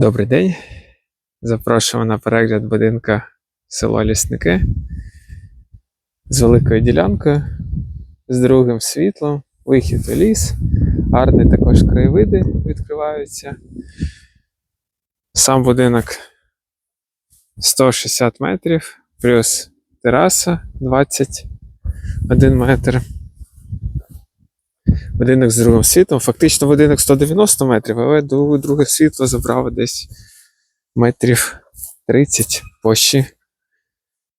Добрий день. Запрошуємо на перегляд будинка село Лісники з великою ділянкою, з другим світлом, вихід у ліс, гарні також краєвиди відкриваються. Сам будинок 160 метрів, плюс тераса 21 метр. Будинок з другим світлом. Фактично будинок 190 метрів, але друге, світло забрало десь метрів 30 площі.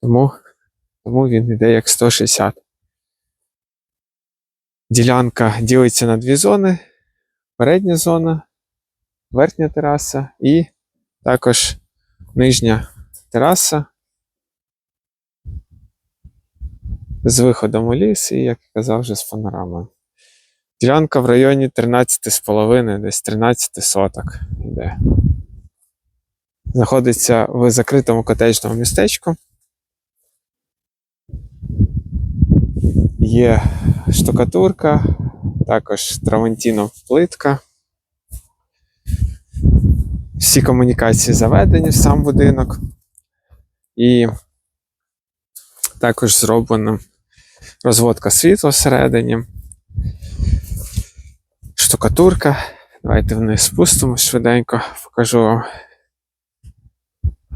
Тому, тому він йде як 160. Ділянка ділиться на дві зони: передня зона, верхня тераса і також нижня тераса з виходом у ліс, і, як я казав, вже з панорамою. Ділянка в районі 13,5, десь 13 соток йде. Знаходиться в закритому котеджному містечку. Є штукатурка, також травантіно плитка. Всі комунікації заведені в сам будинок. І також зроблена розводка світла всередині штукатурка. Давайте вниз спустимось швиденько, покажу вам,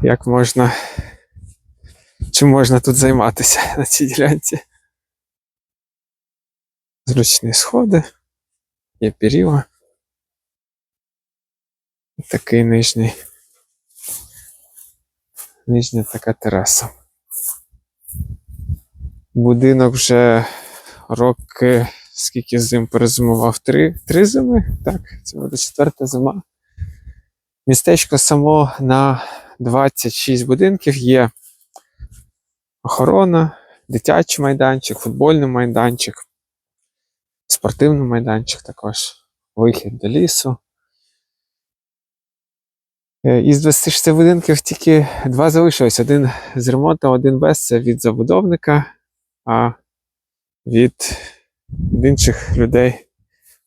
як можна, чим можна тут займатися на цій ділянці. Зручні сходи, є перила. Такий нижній. Нижня така тераса. Будинок вже роки скільки зим перезимував? Три, три зими? Так, це буде четверта зима. Містечко само на 26 будинків є охорона, дитячий майданчик, футбольний майданчик, спортивний майданчик також, вихід до лісу. Е, Із 26 будинків тільки два залишилось. Один з ремонту, один без це від забудовника, а від від інших людей,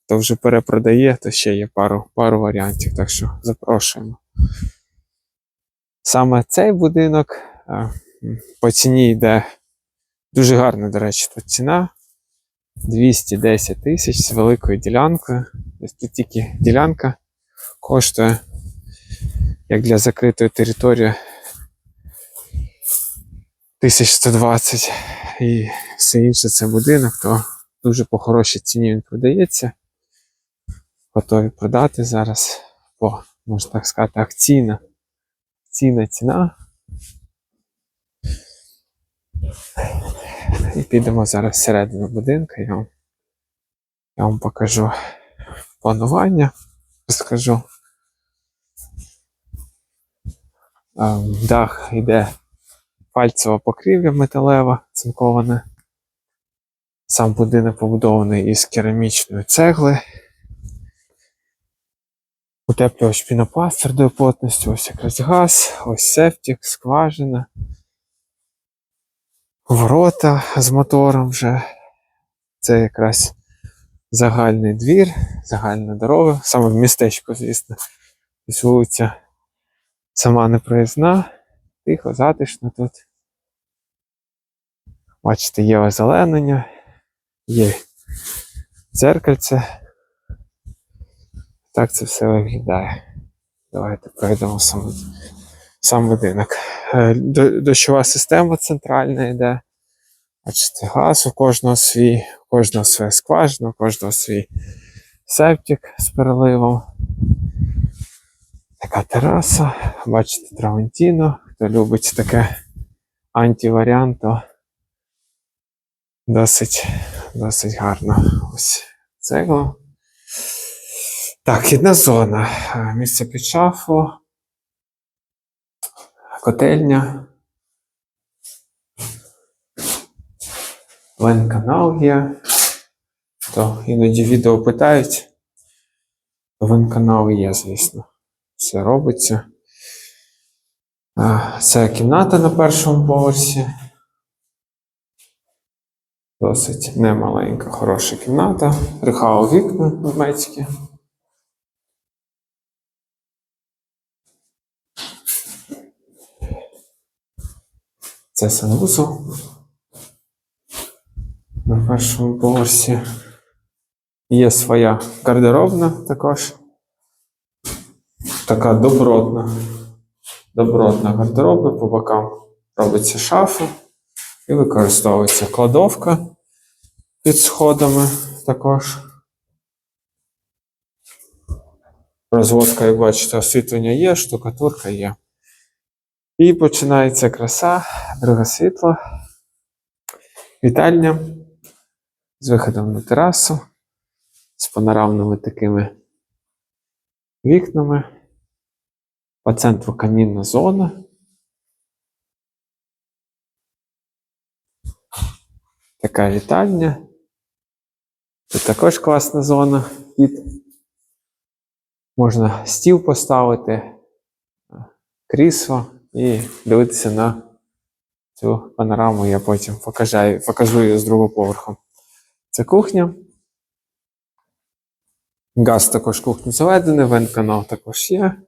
хто вже перепродає, то ще є пару, пару варіантів, так що запрошуємо. Саме цей будинок по ціні йде дуже гарна, до речі, тут ціна. 210 тисяч з великою ділянкою. Тут тільки ділянка коштує, як для закритої території, 1120 і все інше це будинок, то дуже по хорошій ціні він продається. Готові продати зараз по, можна так сказати, акційна, акційна ціна. І підемо зараз всередину будинку. Я вам, я вам покажу планування, розкажу. Ем, Дах йде пальцева покрівля металева, цинкована. Сам будинок побудований із керамічної цегли. Утеплювач пінопласт твердої плотності, ось якраз газ, ось септик, скважина. Ворота з мотором вже. Це якраз загальний двір, загальна дорога, саме в містечку, звісно. Ось вулиця сама не проїзна, тихо, затишно тут. Бачите, є озеленення, є дзеркальце. Так це все виглядає. Давайте пройдемо сам, сам будинок. Е, Дощова система центральна йде. Бачите, газ у кожного свій, у кожного своя скважина, у кожного свій септик з переливом. Така тераса. Бачите, Травентіно. Хто любить таке антиваріант, то досить, досить гарно. Ось цегла. Так, хідна зона. Е, Місце під шафу. Котельня. Вен-канал є. То іноді відео питають. Вен-канал є, звісно. Все робиться. Це кімната на першому поверсі. Досить немаленька, хороша кімната. Рихао вікна німецькі. Це санвузол на першому поверсі. Є своя гардеробна також. Така добротна, добротна гардеробна по бокам робиться шафа і використовується кладовка під сходами також. Розводка, як бачите, освітлення є, штукатурка є. І починається краса, друге світло. Вітальня з виходом на терасу, з панорамними такими вікнами. По центру камінна зона. Така вітальня. Тут також класна зона. Під. Можна стіл поставити, крісло і дивитися на цю панораму. Я потім покажу, покажу її з другого поверху. Це кухня. Газ також кухню заведений, вент-канал також є.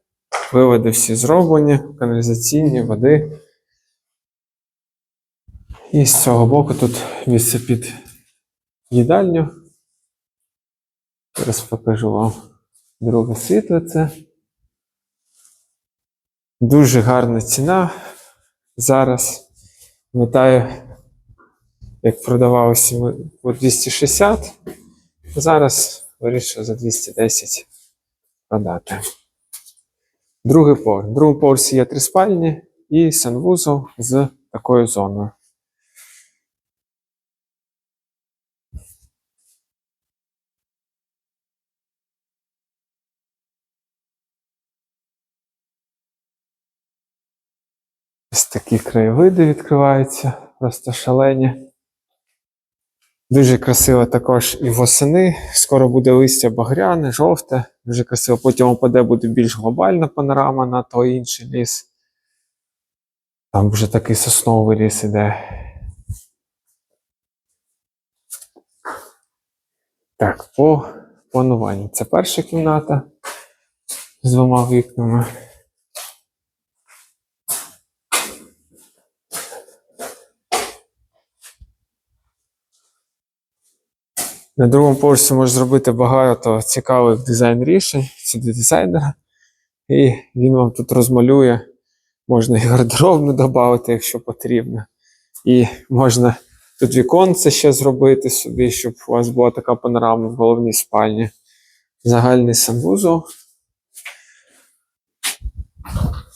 Виводи всі зроблені, каналізаційні води. І з цього боку тут місце під їдальню. Зараз покажу вам друге світло це. Дуже гарна ціна. Зараз пам'ятаю, як продавалося по 260, зараз вирішив за 210 продати. Другий поверх. В другому поверсі є три спальні і санвузол з такою зоною. Ось такі краєвиди відкриваються, просто шалені. Дуже красиво також і восени. Скоро буде листя багряне, жовте. Дуже красиво. Потім опаде буде більш глобальна панорама на той інший ліс. Там вже такий сосновий ліс іде. Так, по плануванню. Це перша кімната з двома вікнами. На другому поверсі можеш зробити багато цікавих дизайн рішень сюди дизайнера. І він вам тут розмалює. Можна і гардеробну додати, якщо потрібно. І можна тут віконце ще зробити собі, щоб у вас була така панорама в головній спальні. Загальний санвузол.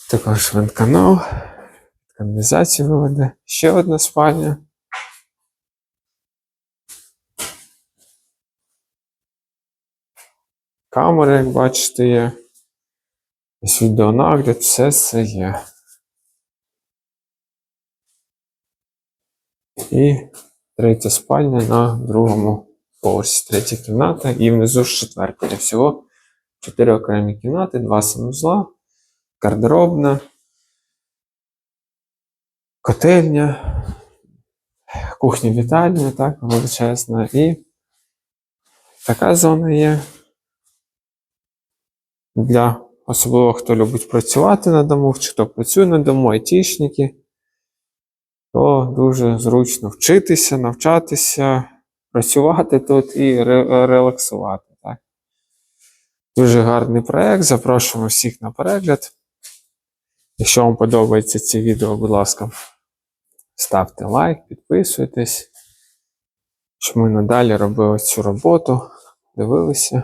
Також вентканал. Каналізацію виведе. Ще одна спальня. Камери, як бачите, є. Ось відеонагляд, все це є. І третя спальня на другому поверсі. Третя кімната і внизу ж четверта. Всього чотири окремі кімнати, два санузла, гардеробна, котельня, кухня вітальня, так, величезна. І така зона є для особливо хто любить працювати на дому, чи хто працює на дому, айтішники, то дуже зручно вчитися, навчатися, працювати тут і ре- релаксувати. Так? Дуже гарний проєкт. Запрошуємо всіх на перегляд. Якщо вам подобається це відео, будь ласка, ставте лайк, підписуйтесь, щоб ми надалі робили цю роботу, дивилися.